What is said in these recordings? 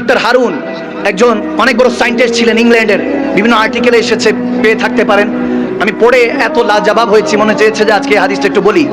Doctor Harun একজন অনেক বড় সায়েন্টিস্ট ছিলেন ইংল্যান্ডের। বিভিন্ন আর্টিকেলে এসেছে, পেয়ে থাকতে পারেন। আমি পড়ে এত লাজবাব হয়েছি, মনে চেয়েছে যে আজকে হাদিসটা একটু বলি।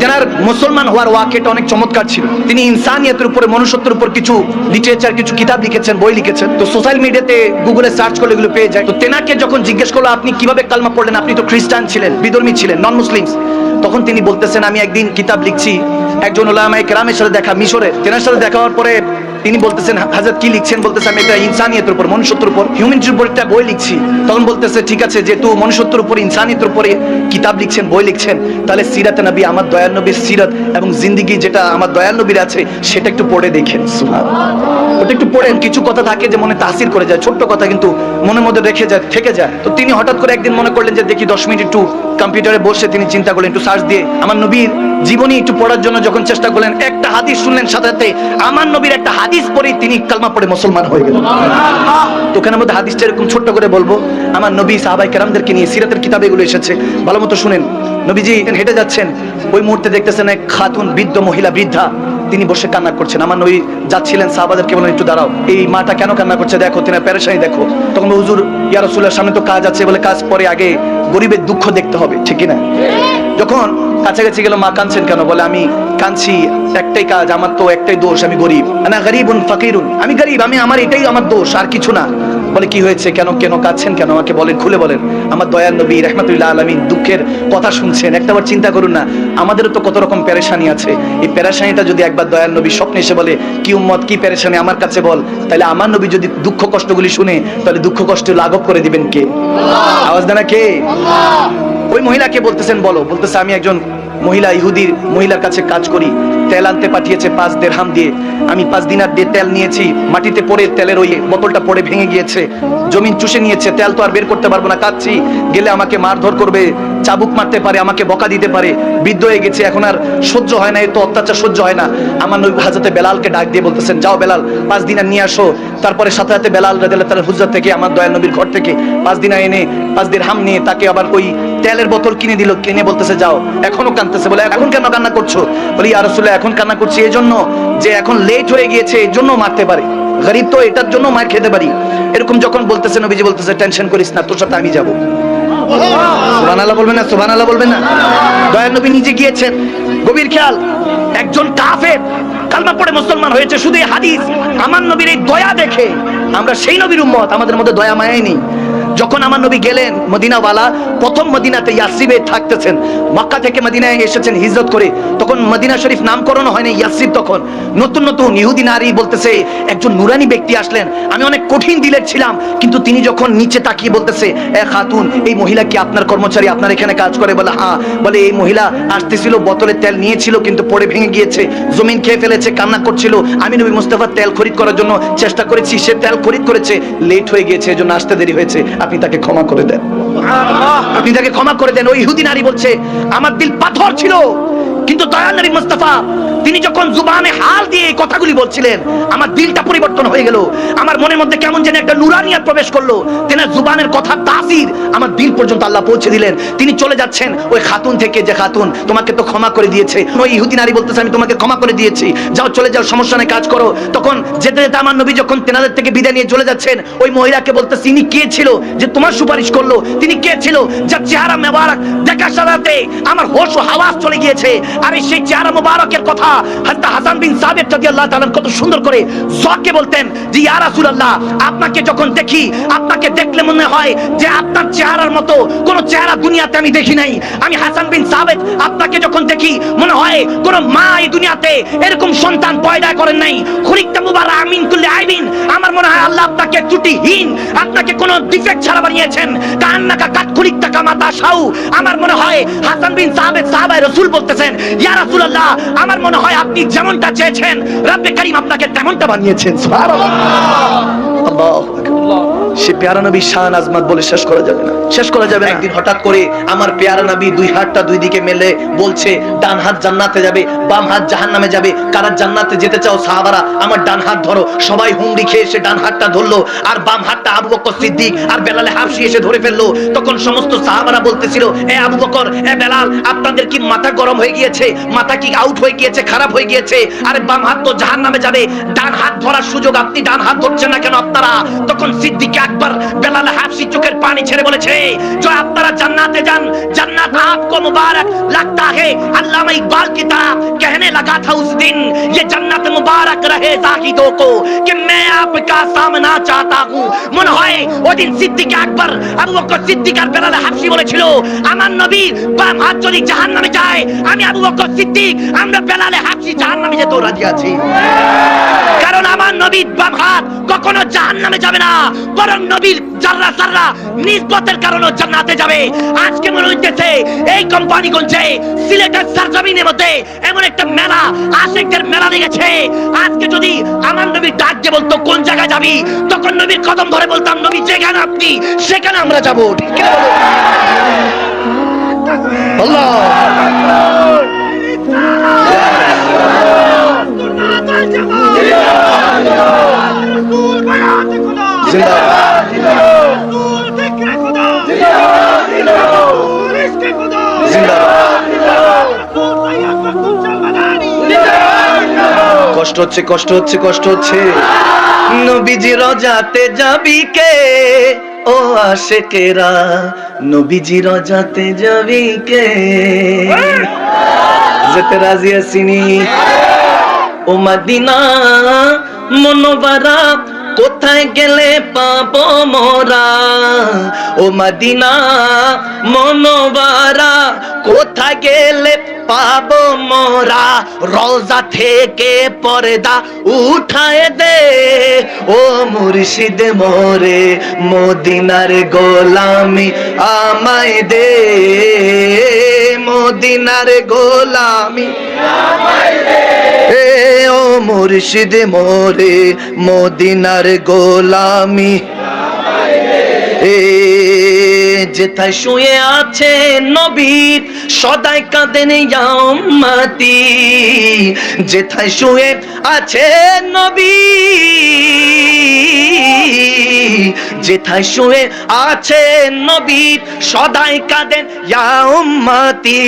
তেনার মুসলমান হওয়ার ওয়াকেটা অনেক চমৎকার ছিল। তিনি ইনসানিয়তের উপরে, মনুষ্যত্বের উপর কিছু লিটারেচার কিছু কিতাব লিখেছেন, বই লিখেছেন। তো সোশ্যাল মিডিয়াতে গুগলে সার্চ করলে এগুলো পেয়ে যায়। তো তেনাকে যখন জিজ্ঞেস করল, আপনি কীভাবে কালমা পড়লেন? আপনি তো খ্রিস্টান ছিলেন, বিধর্মী ছিলেন নন মুসলিমস তখন তিনি বলতেছেন, আমি একদিন কিতাব লিখছি, একজন ওলামায়ে কেরামের সাথে দেখা, মিশরে। তেনার সাথে দেখা হওয়ার পরে তিনি বলতেছেন হাজার কি লিখছেন? বলতেছে, আমি একটা ইনসানিয়তের উপর, মনুষ্যত্বের উপর, হিউম্যানিটির উপর একটা বই লিখছি। তখন বলতেছে, ঠিক আছে, যেহেতু মনুষ্যত্বের উপর, ইনসানিয়তের উপরে কিতাব লিখছেন, বই লিখছেন, তাহলে সিরাতে নবী, আমার দয়াল নবীর সিরাত এবং জিন্দিগি যেটা আমার দয়াল নবীর আছে, সেটা একটু পড়ে দেখেন। সুবহানাল্লাহ। ওটা একটু পড়েন, কিছু কথা থাকে যে মনে তাসির করে যায়, ছোট্ট কথা কিন্তু মনের মধ্যে রেখে যায়, থেকে যায়। তো তিনি হঠাৎ করে একদিন মনে করলেন যে, দেখি, দশ মিনিট একটু কম্পিউটারে বসে তিনি চিন্তা করলেন, একটু সার্চ দিয়ে আমার নবীর জীবনী একটু পড়ার জন্য যখন চেষ্টা করলেন একটা হাদিস শুনলেন সাথে সাথে আমার নবীর একটা হাদিস পড়ে তিনি কালমা পড়ে মুসলমান হয়ে গেলেন। তো ওখানের মধ্যে হাদিসটা এরকম ছোট্ট করে বলব আমার নবী সাহাবাই কেরামদেরকে নিয়ে সিরাতের কিতাবে এগুলো এসেছে ভালো মতো শুনেন। নবীজি হেঁটে যাচ্ছেন ওই মুহূর্তে দেখতেছেন এক খাতুন বৃদ্ধ মহিলা বৃদ্ধা তিনি বসে কান্না করছেন। আমার নবী যাচ্ছিলেন সাহাবাদেরকে বলেন একটু দাঁড়াও এই মাটা কেন কান্না করছে? দেখো তিনি প্যারেশানি দেখো। তখন হুজুর ইয়া রাসূলের সামনে তো কাজ আছে। বলে কাজ পরে আগে গরিবের দুঃখ দেখতে হবে ঠিক না? যখন কাছাকাছি গেল, মা কাঁদছেন কেন? বলে, আমি কাঁদছি, একটাই কাজ, আমার তো একটাই দোষ, আমি গরিব। না গরিব ফাকিরুন। আমি গরিব, আমি, আমার এটাই আমার দোষ, আর কিছু না। বলে, কি হয়েছে? কেন কেন কাঁদছেন কেন? আমাকে বলেন, খুলে বলেন। আমার দয়াল নবী রহমতুল্লাহ আলমী দুঃখের কথা শুনছেন। একটাবার চিন্তা করুন না, আমাদেরও তো কত রকম পেরেশানি আছে। এই পেরেশানিটা যদি একবার দয়াল নবী স্বপ্নে এসে বলে, কি উম্মত, কি পেরেশানি আমার কাছে বল? তাহলে আমার নবী যদি দুঃখ কষ্টগুলি শুনে, তাহলে দুঃখ কষ্ট লাঘব করে দিবেন কে? আওয়াজ দেনা কে? ওই মহিলাকে বলতেছেন, বলো। বলতেছে, আমি একজন মহিলা, ইহুদির মহিলার কাছে কাজ করি। তেল আনতে পাঠিয়েছে পাঁচ দেড়হাম দিয়ে। আমি পাঁচ দিনার দিয়ে তেল নিয়েছি, মাটিতে পড়ে তেলের ওই বোতলটা পড়ে ভেঙে গিয়েছে। জমিন চুষে নিয়েছে, তেল তো আর বের করতে পারব না কাচ্ছি গেলে আমাকে মারধর করবে, চাবুক মারতে পারে, আমাকে বকা দিতে পারে। বৃদ্ধ হয়ে গেছে, এখন আর সহ্য হয় না এত অত্যাচার সহ্য হয় না। আমার নবী হাজতে বেলালকে ডাক দিয়ে বলতেছেন, যাও বেলাল, পাঁচ দিন আর নিয়ে আসো। তারপরে সাথে সাথে বেলাল রাদিয়াল্লাহু তাআলা হুজরাত থেকে, আমার দয়াল নবীর ঘর থেকে পাঁচ দিনা এনে, পাঁচ দিন হাম নিয়ে তাকে আবার ওই তেলের বোতল কিনে দিল, কিনে বলতেছে, যাও। এখনও কাঁদতেছে, বলে, এখন কেন কান্না করছ? বলি রাসূলুল্লাহ এখন কান্না করছি এই জন্য যে এখন লেট হয়ে গিয়েছে এই জন্য মারতে পারে। গরিব তো এটার জন্য মার খেতে পারি। এরকম যখন বলতেছে, নবীজি বলতেছে টেনশন করিস না, তোর সাথে আমি যাব। সুবহানাল্লাহ বলবেন না, সুবহানাল্লাহ বলবেন না। নবী নিজে গিয়েছেন। গভীর খেয়াল, একজন কাফের কালমা পড়ে মুসলমান হয়েছে, শুধু হাদিস। আমার নবীর এই দয়া দেখে, আমরা সেই নবীর উম্মত, আমাদের মধ্যে দয়া মায়াই নেই। যখন আমার নবী গেলেন মদিনাওয়ালা, প্রথম মদিনাতে ইয়াসরিবে থাকতেছেন। মক্কা থেকে মদিনায় এসেছেন হিজরত করে। তখন মদিনা শরীফ নামকরণ হয়নি ইয়াসরিব তখন। নতুন নতুন ইহুদি নারী বলতেছে, একজন নুরানি ব্যক্তি আসলেন। আমি অনেক কঠিন দিলের ছিলাম, কিন্তু তিনি যখন নিচে তাকিয়ে বলতেছে, এ খাতুন, এই মহিলা কি আপনার কর্মচারী? আপনার এখানে কাজ করে? বলে হ্যাঁ। বলে, এই মহিলা আসতেছিল, বোতলে তেল নিয়েছিল, কিন্তু পরে ভেঙে গিয়েছে, জমিন খেয়ে ফেলেছে, কান্না করছিল। আমি নবী মুস্তাফা তেল খরিদ করার জন্য চেষ্টা করেছি, সে তেল খরিদ করেছে, লেট হয়ে গিয়েছে, এজন্য আসতে দেরি হয়েছে। আপনি তাকে ক্ষমা করে দেন। আপনি তাকে ক্ষমা করে দেন। ওই ইহুদি নারী বলছে, আমার দিল পাথর ছিল, কিন্তু দয়াল নবী মুস্তাফা তিনি যখন জুবানে হাল দিয়ে এই কথাগুলি বলছিলেন, আমার দিলটা পরিবর্তন হয়ে গেল। আমার মনের মধ্যে কেমন যেন একটা নুরানিয়াত প্রবেশ করল। তেনার জুবানের কথা তাসির আমার দিল পর্যন্ত আল্লাহ পৌঁছে দিলেন। তিনি চলে যাচ্ছেন ওই খাতুন থেকে, যে খাতুন তোমাকে তো ক্ষমা করে দিয়েছে। ওই ইহুদি নারী বলতেছে, আমি তোমাকে ক্ষমা করে দিয়েছি। যাও চলে যাও, সমস্যা নেই, কাজ করো। তখন যেতে যেতে আমার নবী যখন তেনাদের থেকে বিদায় নিয়ে চলে যাচ্ছেন, ওই মহিলাকে বলতেছে তিনি কে ছিল যে তোমার সুপারিশ করল? তিনি কে ছিল যার চেহারা মেবারক? দেখার সাথে আমার হোশ ও হাওয়াস চলে গিয়েছে। আর সেই চেহারা মোবারকের কথা হযরত হাসান বিন তাআলা কত সুন্দর করে জকে বলতেন যে আপনাকে যখন দেখি, আপনাকে দেখলে মনে হয় যে আপনার চেহারার মতো, কোন চেহারা দুনিয়াতে আমি দেখি নাই। আমি হাসান বিন সাবিত আপনাকে যখন দেখি, মনে হয় কোন মা এই দুনিয়াতে এরকম সন্তান পয়দা করেন নাই। মুবারক আমিন আইবিন। আমার মনে হয় আল্লাহ আপনাকে ত্রুটিহীন, আপনাকে ডিফেক্ট ছাড়া বানিয়েছেন। কান্নাকা কামাতা শাউ আমার মনে হয় হাসান বিন রাসূল বলতেছেন আমার মনে হয় আপনি যেমনটা চেয়েছেন রাব্বে করিম আপনাকে তেমনটা বানিয়েছেন সুবহানাল্লাহ। আল্লাহু আকবার। সে পেয়ারা নবী শান আজমাত বলে শেষ করা যাবে না। শেষ করা যাবে না। একদিন হঠাৎ করে আমার পেয়ারা নবী দুই হাতটা দুই দিকে মেলে বলছে ডান হাত জান্নাতে যাবে বাম হাত জাহান্নামে যাবে। কারা জান্নাতে যেতে চাও সাহাবারা আমার ডান হাত ধরো। সবাই হুমড়ি খেয়ে এসে ডান হাতটা ধরলো আর বাম হাতটা আবু বকর সিদ্দিক আর বেলালে হাফসি এসে ধরে ফেলল। তখন সমস্ত সাহাবারা বলতেছিল এ আবু বকর এ বেলাল আপনাদের কি মাথা গরম হয়ে গিয়েছে? মাথা কি আউট হয়ে গিয়েছে খারাপ হয়ে গিয়েছে? আরে বাম হাত তো জাহান্নামে যাবে। ডান হাত ধরার সুযোগ আপনি ডান হাত ধরছেন না কেন আপনারা? তখন সিদ্দিক আকবর বেলাল হাফসি চোখের পানি ছেড়ে বলেছে जो আপনারা জান্নাতে যান জান্নাত आपको मुबारक लगता है अल्लामा इकबाल की तरह कहने लगा था उस दिन ये जन्नत मुबारक रहे जाहिदों को कि मैं आपका सामना चाहता हूँ মনে হয় ওদিন সিদ্দিক আকবর আবু বকর সিদ্দিক আর বেলাল হাফসি বলেছিল আমার নবী বাম হাত যদি জাহান্নামে যায় আমি আবু বকর সিদ্দিক আমরা বেলালে হাফসি জাহান্নামে যেতেও রাজি আছি কারণ আমার নবীর বাম হাত কখনো জাহান নামে যাবে না, বরং নবীর জাররা সাররা নিসবতের কারণে জান্নাতে যাবে। আজকে মনে হইতেছে এই কোম্পানিগঞ্জে সিলেটের সারজমিনের মধ্যে এমন একটা মেলা, আশেকদের মেলা লেগেছে আজকে যদি আমার নবীর ডাক দিয়ে বলতো, কোন জায়গায় যাবি? তখন নবীর কদম ধরে বলতাম, নবী, যেখানে আপনি, সেখানে আমরা যাব। ঠিক কিনা হচ্ছে, কষ্ট হচ্ছে কষ্ট হচ্ছে। নবীজি রজাতে যাবি কে? ও আশেকেরা, নবীজি রজাতে যাবি কে? যেতে রাজি আসিনি ও মদিনা, মনোবারা কোথায় গেলে পাবো মোরা? ও মদিনা মনোবারা কোথায় গেলে পাব মোরা? রোজা থেকে পর্দা উঠায় দে। ও মুর্শিদ মোরে, মদিনার গোলামি আমায় দে। মদিনার গোলামি এ ও মুর্শিদ মোরে, মদিনার গোলামি। এ যেথায় শুয়ে আছে নবীর, সদাই কাঁদেন ইয়াম্মাতি যেথায় শুয়ে আছে নবী যেথায় শুয়ে আছে নবীর, সদাই কাঁদেন ইয়াম্মাতি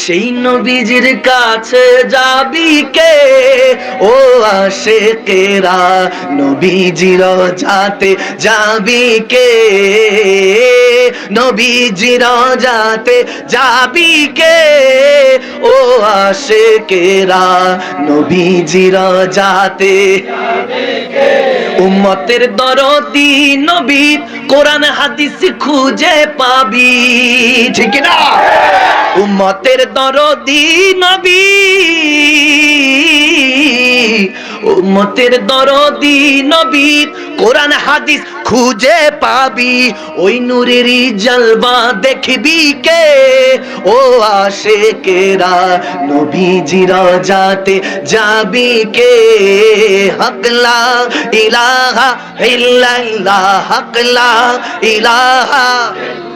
সেই নবীজির কাছে যাবি কে? ও আসে কেরা নবীজির যাতে যাবি কে? নবীজির যাতে যাবি কে? ও আসে কেরা নবীজির যাতে উম্মতের দরদি নবী, কোরআন হাদিস খুঁজে পাবি। ঠিক না উম্মতের দরদি নবী, উম্মতের দরদি নবী, কোরআন হাদিস খুঁজে পাবি, ওই নূরেরই জলবা দেখবি কে? ও আসে কেরা নবীজির যাতে যাবি কে? হকলা ইলাহা ইল্লাল্লাহ হকলা ইলাহা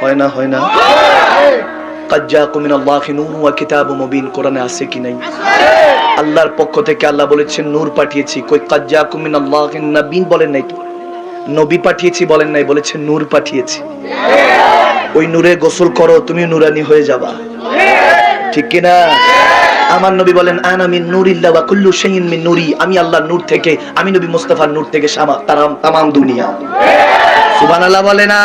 হয় না হয় না। কোরআনে আছে কি নাই? আল্লাহর পক্ষ থেকে আল্লাহ বলেছেন, নূর পাঠিয়েছি। কই কাজ্জা কুমিন আল্লাহ নাবিন বলেন নাই তো? নবী পাঠিয়েছি বলেন নাই, বলেছেন নূর পাঠিয়েছি। ওই নূরে গোসল করো তুমি নুরানি হয়ে যাবা। ঠিক কিনা আমার নবী বলেন, আনা মিন নূরিল্লাহ ওয়া কুল্লু শাইইন মিন নূরি। আমি আল্লাহর নূর থেকে, আমি নবী মুস্তাফার নূর থেকে সামা তারাম তামাম দুনিয়া। সুবহানাল্লাহ বলে না।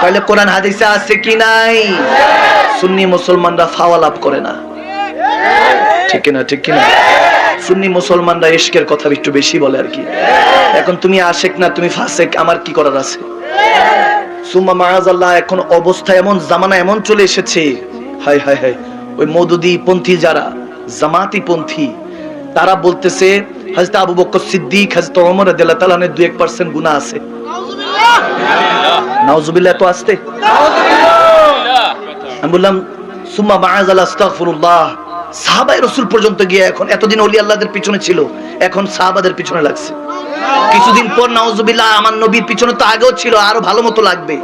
তাহলে কোরআন হাদিসে আছে কি নাই? সুন্নি মুসলমানরা ফাওয়া লাভ করে না। ঠিক কিনা ঠিক কিনা? সুন্নি মুসলমানরা ইশকের কথা একটু বেশি বলে আর কি। এখন তুমি আশেক না, তুমি ফাসেক, আমার কি করার আছে? সুম্মা মাআজাল্লাহ এখন অবস্থা এমন, জামানা এমন চলে এসেছে। হায় হায় হায়। ওই মৌদুদি পন্থী যারা, জামাতি পন্থী, তারা বলতেছে হযরত আবু বকর সিদ্দিক হযরত ওমর রাদিয়াল্লাহু তাআলা দুই এক পার্সেন্ট গুনাহ আছে। নাউজুবিল্লাহ তো আসতে। আমি বললাম সুম্মা মাআজাল আস্তাগফিরুল্লাহ। সাহাবায়ে রাসূল পর্যন্ত গিয়ে এখন এতদিন ওলি আল্লাহদের পিছনে ছিল এখন সাহাবাদের পিছনে লাগছে। কিছুদিন পর, নাউজুবিল্লাহ, আমার নবীর পিছনে তো আগেও ছিল, আরও ভালো মতো লাগবে।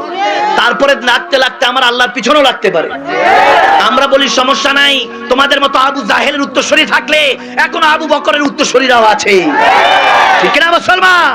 তারপরে লাগতে লাগতে আমার আল্লাহর পিছনেও লাগতে পারে। আমরা বলি, সমস্যা নাই, তোমাদের মতো আবু জাহেলের উত্তরসূরি থাকলে এখন আবু বকরের উত্তরসূরিরাও আছে। ঠিক না মুসলমান?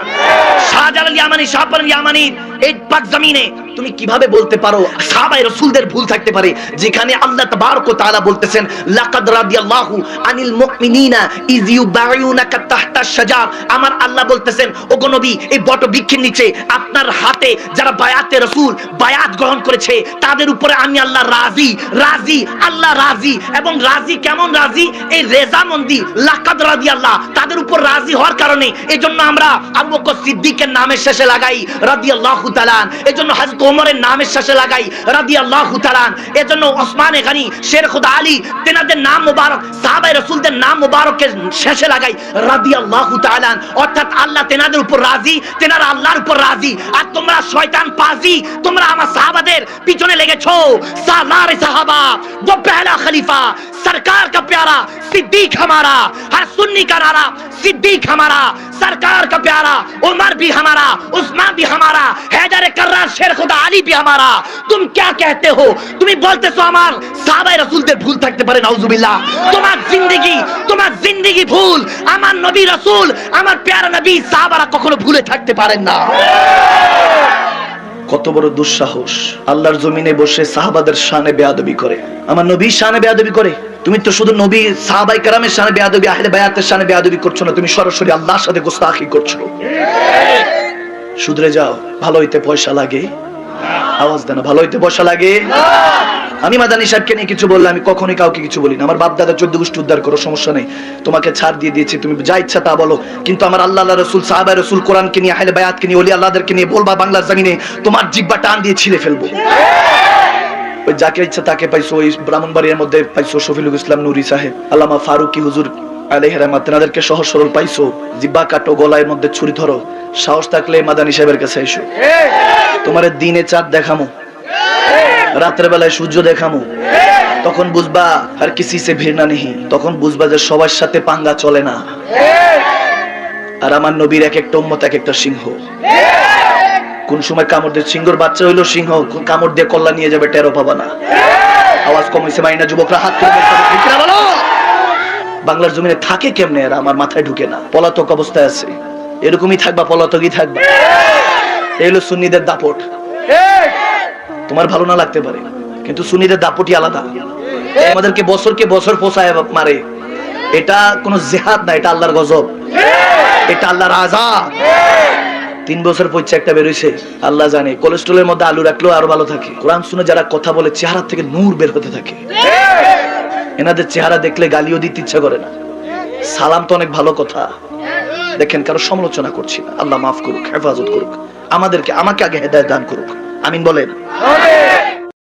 শাহজালাল ইয়ামানি, শাহপাল ইয়ামানি এই পাক জমিনে তুমি কীভাবে বলতে পারো? সাহাবায়ে রাসূলদের ভুল থাকতে পারে। যেখানে আল্লাহ তাবারক ওয়া তাআলা বলতেছেন, লাকাদ রাদিয়াল্লাহু আনিল মুমিনিনা ইয ইউবাইউনাকা তাহতা শাজার। আমার আল্লাহ বলতেছেন, ওগো নবী, এই বট বৃক্ষের নিচে আপনার হাতে যারা বায়াতে রাসূল, বায়াত গ্রহণ করেছে, তাদের উপরে আমি আল্লাহ রাজি রাজি, আল্লাহ রাজি। এবং রাজি কেমন রাজি? এই রেজামন্দি লাকাদ রাদিয়াল্লাহ, তাদের উপর রাজি হওয়ার কারণে। এজন্য আমরা আবু বকর সিদ্দিকের নামের শেষে লাগাই, রাদিয়াল্লাহু তাআলা এজন্য হযরত ওমরের নামের শেষে লাগাই রাদিয়াল্লাহু তাআলা এজন্য ওসমানে গনি শের খুদা আলী তেনাদের নাম মুবারক সাহাবায়ে রাসূলদের নাম মুবারকের শেষে লাগাই রাদিয়াল্লাহু তাআলা অর্থাৎ আল্লাহ তেনাদের উপর রাজি তেনারা আল্লাহর উপর রাজি আর তোমরা শয়তান পাজি তোমরা আমার সাহাবাদের পিছনে লেগেছো সালার সাহাবা वो पहला खलीफा सरकार का प्यारा सिद्दीक हमारा हर सुन्नी का नारा सिद्दीक हमारा सरकार का प्यारा उमर भी हमारा उस्मान भी हमारा हैदर कर्रार शेर खुदा আলী भी हमारा तुम क्या कहते हो তুমি বলতেছো আমার সাহাবায়ে রাসূলদের ভুল থাকতে পারে নাউজুবিল্লাহ তোমার জিন্দেগি তোমার জিন্দেগি ভুল আমার নবী রাসূল আমার প্যারা নবী সাহাবারা কখনো ভুলে থাকতে পারেন না কত বড় দুঃসাহস। আল্লাহর জমিনে বসে সাহাবাদের শানে বেয়াদবি করে। আমার নবী শানে বেয়াদবি করে। তুমি তো শুধু নবী, সাহাবাই কারামের শানে বেয়াদবি, আহলে বায়াতের শানে বেয়াদবি করছ না, তুমি সরাসরি আল্লাহর সাথে গোস্তাখি করছ। শুধরে যাও, ভালো হইতে পয়সা লাগে। আওয়াজ দেন, ভালো হইতে পয়সা লাগে? আমি মাদানি সাহেবকে নিয়ে কিছু বললে আমি কখনোই কাউকে কিছু বলি না আমার বাপ দাদা চোদ্দ গোষ্ঠী উদ্ধার করো সমস্যা নেই। তোমাকে ছাড় দিয়ে দিয়েছি তুমি যা ইচ্ছা তা বলো। কিন্তু আমার আল্লাহ আল্লাহ রসুল সাহাবা রসুল কোরআনকে নিয়ে আহলে বায়াতকে নিয়ে ওলি আল্লাহদেরকে নিয়ে বলবা বাংলার জামিনে তোমার জিব্বা টান দিয়ে ছিঁড়ে ফেলব। ওই যাকে ইচ্ছা তাকে পাইছো ওই ব্রাহ্মণবাড়িয়ার মধ্যে পাইছো শফিলুল ইসলাম নুরি সাহেব আল্লামা ফারুকি হুজুর আলাইহ রহমাত তেনাদেরকে সহজ সরল পাইছো। জিব্বা কাটো গলায় মধ্যে ছুরি ধরো। সাহস থাকলে মাদানী সাহেবের কাছে এসো। তোমার দিনে চাঁদ দেখামো। রাতের বেলায় সূর্য দেখামো। তখন বুঝবা আর কিসি সে ভিড়না নেই তখন বুঝবা যে সবার সাথে পাঙ্গা চলে না। আর আমার নবীর এক একটা উম্মত, এক একটা সিংহ। কোন সময় কামড় দিয়ে সিংহর বাচ্চা হইল সিংহ কামড় দিয়ে কল্লা নিয়ে যাবে টেরো পাবা না। আওয়াজ কমেছে মাইনা যুবকরা হাত বাংলার জমিনে থাকে কেমনে এরা? আমার মাথায় ঢুকে না। পলাতক অবস্থায় আছে। এরকমই থাকবা, পলাতকই থাকবা। এই হলো সুন্নিদের দাপট। তোমার ভালো না লাগতে পারে। কিন্তু সুন্নিদের দাপটই আলাদা। আমাদেরকে বছরকে বছর পোষায় মারে। এটা কোনো জেহাদ না এটা আল্লাহর গজব। এটা আল্লাহর আজাদ তিন বছর পর একটা বেরোইছে। আল্লাহ জানে কোলেস্ট্রলের মধ্যে আলু রাখলেও আরও ভালো থাকে। কোরআন শুনে যারা কথা বলে চেহারা থেকে নূর বের হতে থাকে। এনাদের চেহারা দেখলে গালিও দিতে ইচ্ছা করে না। সালাম তো অনেক ভালো কথা। দেখেন কারও সমালোচনা করছি না। আল্লাহ মাফ করুক হেফাজত করুক। আমাদেরকে আমাকে আগে হেদায়ত দান করুক। আমিন বলেন।